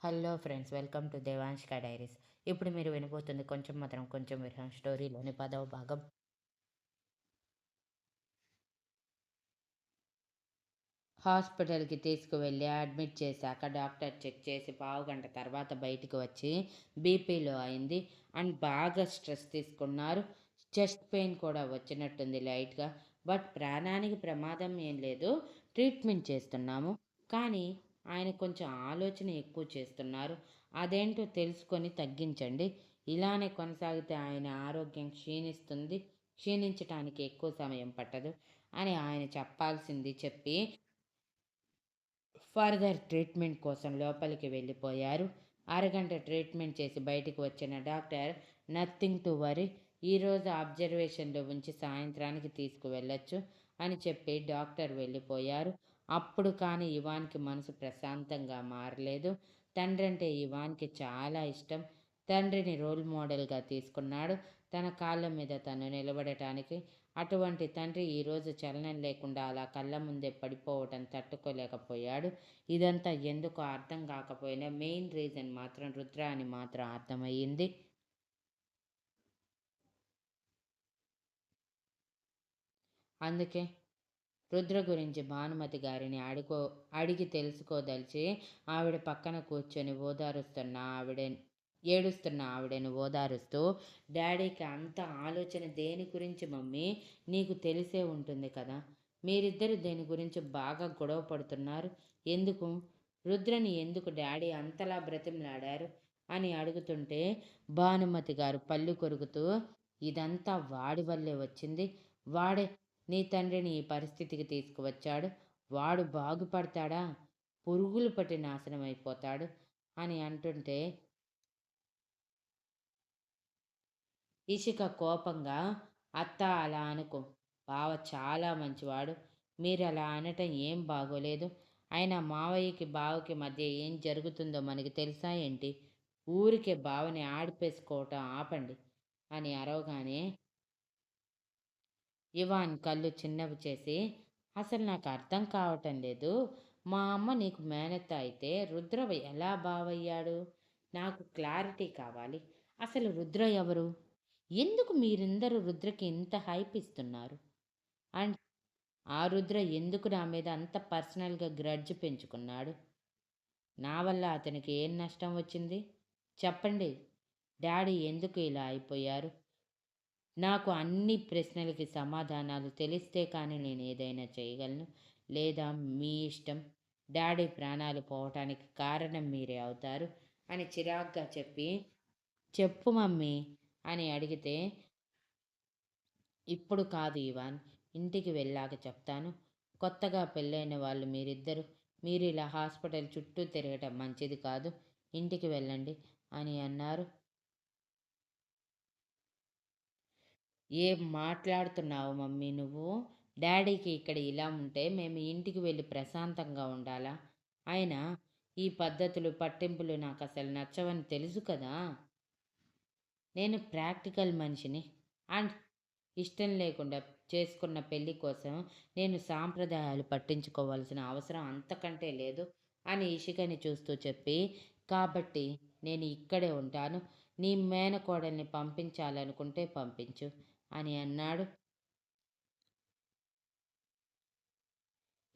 Hello friends welcome to దేవాంష్క diaries. ఇప్పుడు మీరు వినబోతుంది కొంచెం మాత్రం కొంచెం విరహం స్టోరీలోని పదవ భాగం. హాస్పిటల్కి తీసుకువెళ్ళి అడ్మిట్ చేశాక డాక్టర్ చెక్ చేసి పావు గంట తర్వాత బయటికి వచ్చి బీపీలో అయింది అండ్ బాగా స్ట్రెస్ తీసుకున్నారు. చెస్ట్ పెయిన్ కూడా వచ్చినట్టుంది లైట్గా. బట్ ప్రాణానికి ప్రమాదం ఏం లేదు. ట్రీట్మెంట్ చేస్తున్నాము. కానీ ఆయన కొంచెం ఆలోచన ఎక్కువ చేస్తున్నారు. అదేంటో తెలుసుకొని తగ్గించండి. ఇలానే కొనసాగితే ఆయన ఆరోగ్యం క్షీణిస్తుంది. క్షీణించటానికి ఎక్కువ సమయం పట్టదు అని ఆయన చెప్పాల్సింది చెప్పి ఫర్దర్ ట్రీట్మెంట్ కోసం లోపలికి వెళ్ళిపోయారు. అరగంట ట్రీట్మెంట్ చేసి బయటికి వచ్చిన డాక్టర్ నథింగ్ టు వరీ ఈరోజు అబ్జర్వేషన్లో ఉంచి సాయంత్రానికి తీసుకువెళ్ళొచ్చు అని చెప్పి డాక్టర్ వెళ్ళిపోయారు. అప్పుడు కానీ ఇవాన్కి మనసు ప్రశాంతంగా మారలేదు. తండ్రి అంటే ఇవాన్కి చాలా ఇష్టం. తండ్రిని రోల్ మోడల్గా తీసుకున్నాడు. తన కాళ్ళ మీద తను నిలబడటానికి అటువంటి తండ్రి ఈరోజు చలనం లేకుండా అలా కళ్ళ ముందే పడిపోవటం తట్టుకోలేకపోయాడు. ఇదంతా ఎందుకు అర్థం కాకపోయినా మెయిన్ రీజన్ మాత్రం రుద్ర అని మాత్రం అర్థమయ్యింది. అందుకే రుద్ర గురించి భానుమతి గారిని అడుకో అడిగి తెలుసుకోదలిచి ఆవిడ పక్కన కూర్చొని ఓదారుస్తున్న ఆవిడ ఏడుస్తున్న ఆవిడని ఓదారుస్తూ డాడీకి అంత ఆలోచన దేని గురించి మమ్మీ? నీకు తెలిసే ఉంటుంది కదా? మీరిద్దరు దేని గురించి బాగా గొడవ పడుతున్నారు. ఎందుకు? రుద్రని ఎందుకు డాడీ అంతలా బ్రతిమలాడారు? అని అడుగుతుంటే భానుమతి గారు పళ్ళు కొరుకుతూ ఇదంతా వాడి వల్లే వచ్చింది. వాడే నీ తండ్రిని ఈ పరిస్థితికి తీసుకువచ్చాడు. వాడు బాగుపడతాడా? పురుగులు పట్టి నాశనం అయిపోతాడు అని అంటుంటే ఇషిక కోపంగా అత్త అలా అనుకో. బావ చాలా మంచివాడు. మీరు అలా అనటం ఏం బాగోలేదు. అయినా మావయ్యకి బావకి మధ్య ఏం జరుగుతుందో మనకి తెలుసా ఏంటి? ఊరికే బావని ఆడిపేసుకోవటం ఆపండి అని అరవగానే ఇవాన్ కళ్ళు చిన్నవి చేసి అసలు నాకు అర్థం కావటం లేదు. మా అమ్మ నీకు మేనత్త అయితే రుద్ర ఎలా బావయ్యాడు? నాకు క్లారిటీ కావాలి. అసలు రుద్ర ఎవరు? ఎందుకు మీరిందరూ రుద్రకి ఇంత హైప్ ఇస్తున్నారు? అండ్ ఆ రుద్ర ఎందుకు నా మీద అంత పర్సనల్గా గ్రడ్జ్ పెంచుకున్నాడు? నా వల్ల అతనికి ఏం నష్టం వచ్చింది? చెప్పండి. డాడీ ఎందుకు ఇలా అయిపోయారు? నాకు అన్ని ప్రశ్నలకి సమాధానాలు తెలిస్తే కానీ నేను ఏదైనా చేయగలను? లేదా మీ ఇష్టం? డాడీ ప్రాణాలు పోవటానికి కారణం మీరే అవుతారు? అని చిరాగ్గా చెప్పి చెప్పు మమ్మీ అని అడిగితే ఇప్పుడు కాదు ఇవాన్ ఇంటికి వెళ్ళాక చెప్తాను. కొత్తగా పెళ్ళైన వాళ్ళు మీరిద్దరు మీరు ఇలా హాస్పిటల్ చుట్టూ తిరగటం మంచిది కాదు. ఇంటికి వెళ్ళండి అని అన్నారు. ఏం మాట్లాడుతున్నావు మమ్మీ నువ్వు? డాడీకి ఇక్కడ ఇలా ఉంటే మేము ఇంటికి వెళ్ళి ప్రశాంతంగా ఉండాలా? అయినా ఈ పద్ధతులు పట్టింపులు నాకు అసలు నచ్చవని తెలుసు కదా? నేను ప్రాక్టికల్ మనిషిని. అండ్ ఇష్టం లేకుండా చేసుకున్న పెళ్ళి కోసం నేను సాంప్రదాయాలు పట్టించుకోవాల్సిన అవసరం అంతకంటే లేదు అని ఇషికని చూస్తూ చెప్పి కాబట్టి నేను ఇక్కడే ఉంటాను. నీ మేనకోడల్ని పంపించాలనుకుంటే పంపించు. అని అన్నాడు.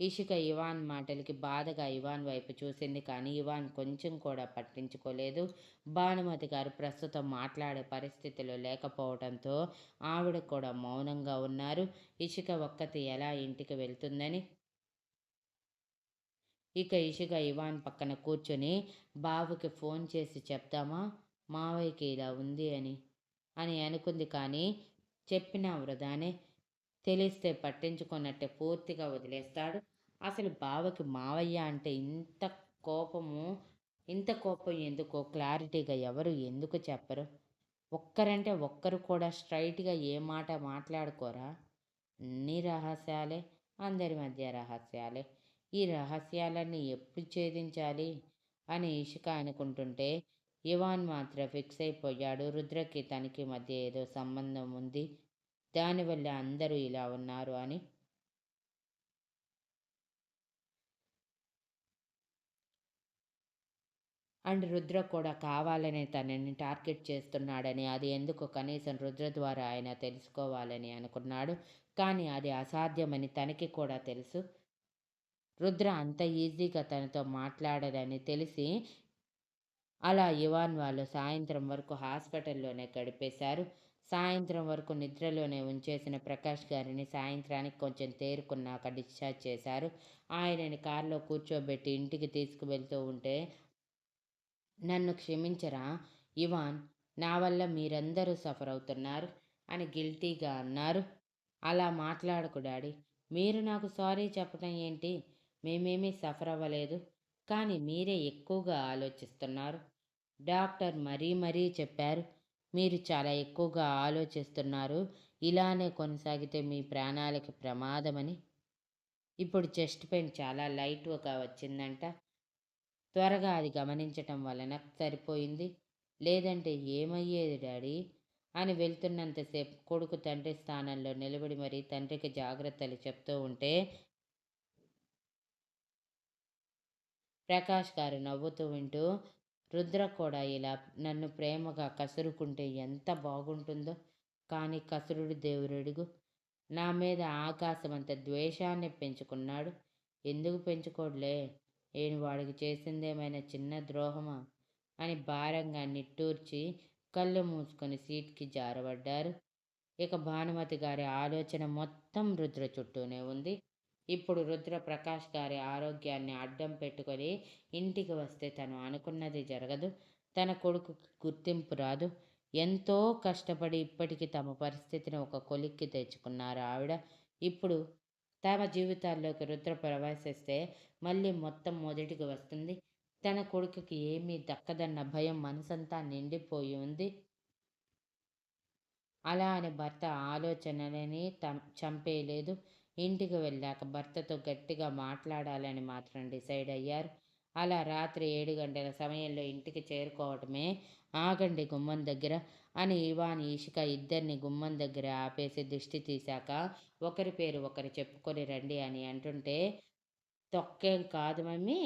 ఇషిక ఇవాన్ మాటలకి బాధగా ఇవాన్ వైపు చూసింది కానీ ఇవాన్ కొంచెం కూడా పట్టించుకోలేదు. భానుమతి గారు ప్రస్తుతం మాట్లాడే పరిస్థితిలో లేకపోవడంతో ఆవిడ కూడా మౌనంగా ఉన్నారు. ఇషిక ఒక్కతి ఎలా ఇంటికి వెళ్తుందని? ఇక ఇషిక ఇవాన్ పక్కన కూర్చొని బాబుకి ఫోన్ చేసి చెప్దామా మావయ్యకి ఇలా ఉంది అని అని అనుకుంది కానీ చెప్పిన వృధానే తెలిస్తే పట్టించుకున్నట్టే పూర్తిగా వదిలేస్తాడు. అసలు బావకి మావయ్య అంటే ఇంత కోపము ఇంత కోపం ఎందుకో క్లారిటీగా ఎవరు ఎందుకు చెప్పరు? ఒక్కరంటే ఒక్కరు కూడా స్ట్రైట్గా ఏ మాట మాట్లాడుకోరా? అన్ని రహస్యాలే అందరి మధ్య రహస్యాలే. ఈ రహస్యాలన్నీ ఎప్పుడు ఛేదించాలి? అని ఇషిక అనుకుంటుంటే ఇవాన్ మాత్రం ఫిక్స్ అయిపోయాడు. రుద్రకి తనకి మధ్య ఏదో సంబంధం ఉంది. దానివల్ల అందరూ ఇలా ఉన్నారు అని అండ్ రుద్ర కూడా కావాలనే తనని టార్గెట్ చేస్తున్నాడని అది ఎందుకు కనీసం రుద్ర ద్వారా ఆయన తెలుసుకోవాలని అనుకున్నాడు. కానీ అది అసాధ్యమని తనకి కూడా తెలుసు. రుద్ర అంత ఈజీగా తనతో మాట్లాడదని తెలిసి అలా ఇవాన్ వాళ్ళు సాయంత్రం వరకు హాస్పిటల్లోనే గడిపేశారు. సాయంత్రం వరకు నిద్రలోనే ఉంచేసిన ప్రకాష్ గారిని సాయంత్రానికి కొంచెం తేరుకున్నాక డిశ్చార్జ్ చేశారు. ఆయనని కారులో కూర్చోబెట్టి ఇంటికి తీసుకువెళ్తూ ఉంటే నన్ను క్షమించరా? ఇవాన్ నా వల్ల మీరందరూ సఫర్ అవుతున్నారు అని గిల్టీగా అన్నారు. అలా మాట్లాడకు డాడీ. మీరు నాకు సారీ చెప్పడం ఏంటి? మేమేమీ సఫర్ అవ్వలేదు. కానీ మీరే ఎక్కువగా ఆలోచిస్తున్నారు. డాక్టర్ మరీ మరీ చెప్పారు. మీరు చాలా ఎక్కువగా ఆలోచిస్తున్నారు. ఇలానే కొనసాగితే మీ ప్రాణాలకి ప్రమాదమని. ఇప్పుడు చెస్ట్ పెయిన్ చాలా లైట్గా వచ్చిందంట. త్వరగా అది గమనించటం వలన సరిపోయింది. లేదంటే ఏమయ్యేది డాడీ? అని వెళ్తున్నంతసేపు కొడుకు తండ్రి స్థానంలో నిలబడి మరీ తండ్రికి జాగ్రత్తలు చెప్తూ ఉంటే ప్రకాష్ గారు నవ్వుతూ వింటూ రుద్ర కూడా ఇలా నన్ను ప్రేమగా కసురుకుంటే ఎంత బాగుంటుందో. కానీ కసురుడు దేవుడడుగు. నా మీద ఆకాశమంత ద్వేషాన్ని పెంచుకున్నాడు. ఎందుకు పెంచుకోడులే? నేను వాడికి చేసిందేమైనా చిన్న ద్రోహమా? అని భారంగా నిట్టూర్చి కళ్ళు మూసుకొని సీట్కి జారబడ్డారు. ఇక భానుమతి గారి ఆలోచన మొత్తం రుద్ర చుట్టూనే ఉంది. ఇప్పుడు రుద్ర ప్రకాష్ గారి ఆరోగ్యాన్ని అడ్డం పెట్టుకొని ఇంటికి వస్తే తను అనుకున్నది జరగదు. తన కొడుకు గుర్తింపు రాదు. ఎంతో కష్టపడి ఇప్పటికీ తమ పరిస్థితిని ఒక కొలిక్కి తెచ్చుకున్నారు ఆవిడ. ఇప్పుడు తమ జీవితాల్లోకి రుద్ర ప్రవేశిస్తే మళ్ళీ మొత్తం మొదటికి వస్తుంది. తన కొడుకుకి ఏమీ దక్కదన్న భయం మనసంతా నిండిపోయి ఉంది. అలా అని భర్త ఆలోచనలని చంపేయలేదు. ఇంటికి వెళ్ళాక భర్తతో గట్టిగా మాట్లాడాలని మాత్రం డిసైడ్ అయ్యారు. అలా రాత్రి ఏడు గంటల సమయంలో ఇంటికి చేరుకోవటమే ఆగండి గుమ్మం దగ్గర అని ఇవాన్ ఈషిక ఇద్దరిని గుమ్మం దగ్గర ఆపేసి దిష్టి తీశాక ఒకరి పేరు ఒకరు చెప్పుకొని రండి అని అంటుంటే తొక్కేం కాదు మమ్మీ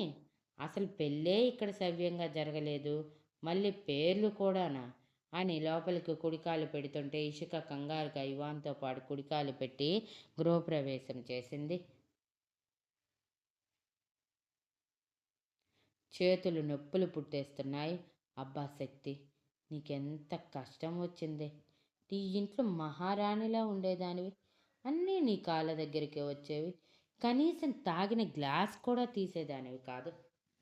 అసలు పెళ్ళే ఇక్కడ సవ్యంగా జరగలేదు. మళ్ళీ పేర్లు కూడానా? అని లోపలికి కుడికాలు పెడుతుంటే ఇసుక కంగారుగా ఇవాన్తో పాటు కుడికాలు పెట్టి గృహప్రవేశం చేసింది. చేతులు నొప్పులు పుట్టేస్తున్నాయి. అబ్బా శక్తి నీకెంత కష్టం వచ్చింది? నీ ఇంట్లో మహారాణిలా ఉండేదానివి. అన్నీ నీ కాళ్ళ దగ్గరికి వచ్చేవి. కనీసం తాగిన గ్లాస్ కూడా తీసేదానివి కాదు.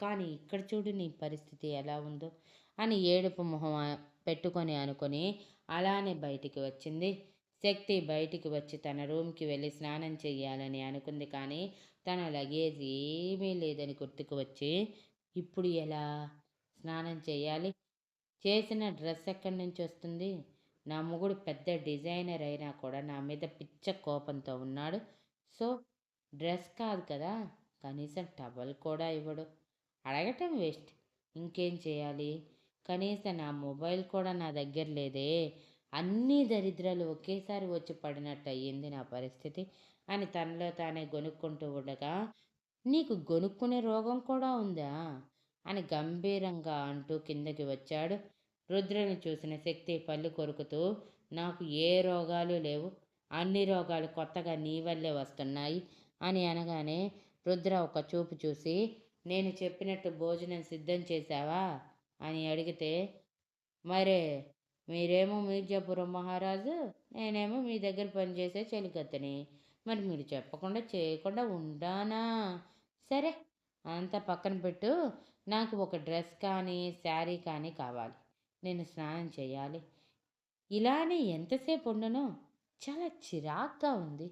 కానీ ఇక్కడ చూడు నీ పరిస్థితి ఎలా ఉందో అని ఏడుపు మొహం పెట్టుకొని అనుకొని అలానే బయటికి వచ్చింది. శక్తి బయటికి వచ్చి తన రూమ్కి వెళ్ళి స్నానం చేయాలని అనుకుంది కానీ తన లగేజ్ ఏమీ లేదని గుర్తుకు వచ్చి ఇప్పుడు ఎలా? స్నానం చేయాలి చేసిన డ్రెస్ ఎక్కడి నుంచి వస్తుంది? నా మొగుడు పెద్ద డిజైనర్ అయినా కూడా నా మీద పిచ్చ కోపంతో ఉన్నాడు. సో డ్రెస్ కాదు కదా? కనీసం టవల్ కూడా ఇవ్వడు. అడగటం వేస్ట్. ఇంకేం చేయాలి? కనీసం నా మొబైల్ కూడా నా దగ్గర లేదే. అన్ని దరిద్రాలు ఒకేసారి వచ్చి పడినట్టు అయ్యింది నా పరిస్థితి అని తనలో తానే గొనుక్కుంటూ ఉండగా నీకు గొనుక్కునే రోగం కూడా ఉందా? అని గంభీరంగా అంటూ కిందకి వచ్చాడు. రుద్రని చూసిన శక్తి పళ్ళు కొరుకుతూ నాకు ఏ రోగాలు లేవు. అన్ని రోగాలు కొత్తగా నీ వల్లే వస్తున్నాయి అని అనగానే రుద్ర ఒక చూపు చూసి నేను చెప్పినట్టు భోజనం సిద్ధం చేశావా? అని అడిగితే మరే మీరేమో మీర్జాపురం మహారాజు నేనేమో మీ దగ్గర పనిచేసే చెలికత్తని. మరి మీరు చెప్పకుండా చేయకుండా ఉండానా? సరే అంతా పక్కన పెట్టు. నాకు ఒక డ్రెస్ కానీ శారీ కానీ కావాలి. నేను స్నానం చేయాలి. ఇలానే ఎంతసేపు ఉండను? చాలా చిరాగ్గా ఉంది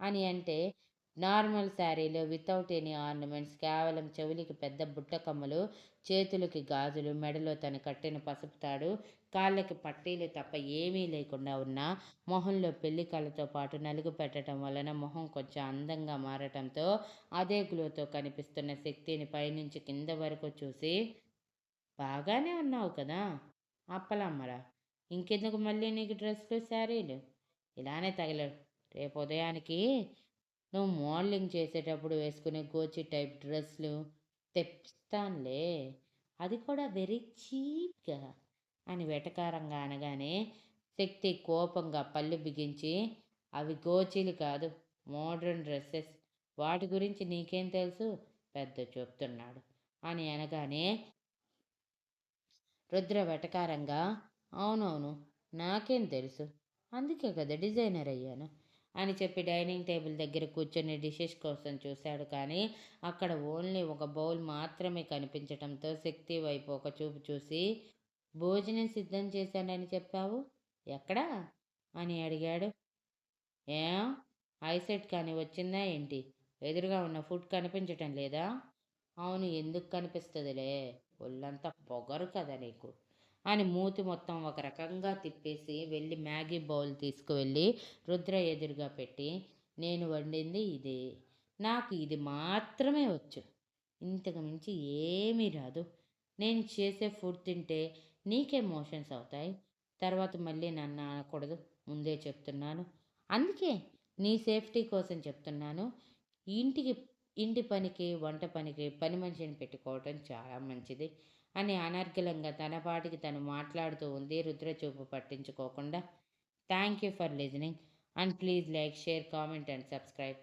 అని అంటే నార్మల్ శారీలో వితౌట్ ఎనీ ఆర్నమెంట్స్ కేవలం చెవులకి పెద్ద బుట్ట కమ్మలు చేతులకి గాజులు మెడలో తను కట్టిన పసుపు తాడు కాళ్ళకి పట్టీలు తప్ప ఏమీ లేకుండా ఉన్న మొహంలో పెళ్ళి కళ్ళతో పాటు నలుగు పెట్టడం వలన మొహం కొంచెం అందంగా మారటంతో అదే గ్లోతో కనిపిస్తున్న శక్తిని పైనుంచి కింద వరకు చూసి బాగానే ఉన్నావు కదా అప్పలమ్మరా ఇంకెందుకు మళ్ళీ నీకు డ్రెస్సులు శారీలు? ఇలానే తగలడు రేపు ఉదయానికి నువ్వు మోడలింగ్ చేసేటప్పుడు వేసుకునే గోచి టైప్ డ్రెస్లు తెప్పిస్తానులే. అది కూడా వెరీ చీప్గా అని వెటకారంగా అనగానే శక్తి కోపంగా పళ్ళు బిగించి అవి గోచీలు కాదు మోడ్రన్ డ్రెస్సెస్. వాటి గురించి నీకేం తెలుసు? పెద్ద చెప్తున్నాడు అని అనగానే రుద్ర వెటకారంగా అవునవును నాకేం తెలుసు? అందుకే కదా డిజైనర్ అయ్యాను. అని చెప్పి డైనింగ్ టేబుల్ దగ్గర కూర్చొని డిషెస్ కోసం చూశాడు కానీ అక్కడ ఓన్లీ ఒక బౌల్ మాత్రమే కనిపించడంతో శక్తి వైపు ఒక చూపు చూసి భోజనం సిద్ధం చేశానని చెప్పావు? ఎక్కడా? అని అడిగాడు. ఏం? ఐసెట్ కానీ వచ్చిందా ఏంటి? ఎదురుగా ఉన్న ఫుడ్ కనిపించటం లేదా? అవును ఎందుకు కనిపిస్తుందిలే? ఒళ్ళంతా పొగరు కదా నీకు. అని మూతి మొత్తం ఒక రకంగా తిప్పేసి వెళ్ళి మ్యాగీ బౌల్ తీసుకువెళ్ళి రుద్ర ఎదురుగా పెట్టి నేను వండింది ఇదే. నాకు ఇది మాత్రమే వచ్చు. ఇంతకు మించి ఏమీ రాదు. నేను చేసే ఫుడ్ తింటే నీకే మోషన్స్ అవుతాయి. తర్వాత మళ్ళీ నన్ను అనకూడదు. ముందే చెప్తున్నాను. అందుకే నీ సేఫ్టీ కోసం చెప్తున్నాను. ఇంటికి ఇంటి పనికి వంట పనికి పని మనిషిని పెట్టుకోవటం చాలా మంచిది. అని అనర్గలంగా తన పాటికి తను మాట్లాడుతూ ఉంది. రుద్రచూపు పట్టించుకోకుండా thank you for listening and please like share comment and subscribe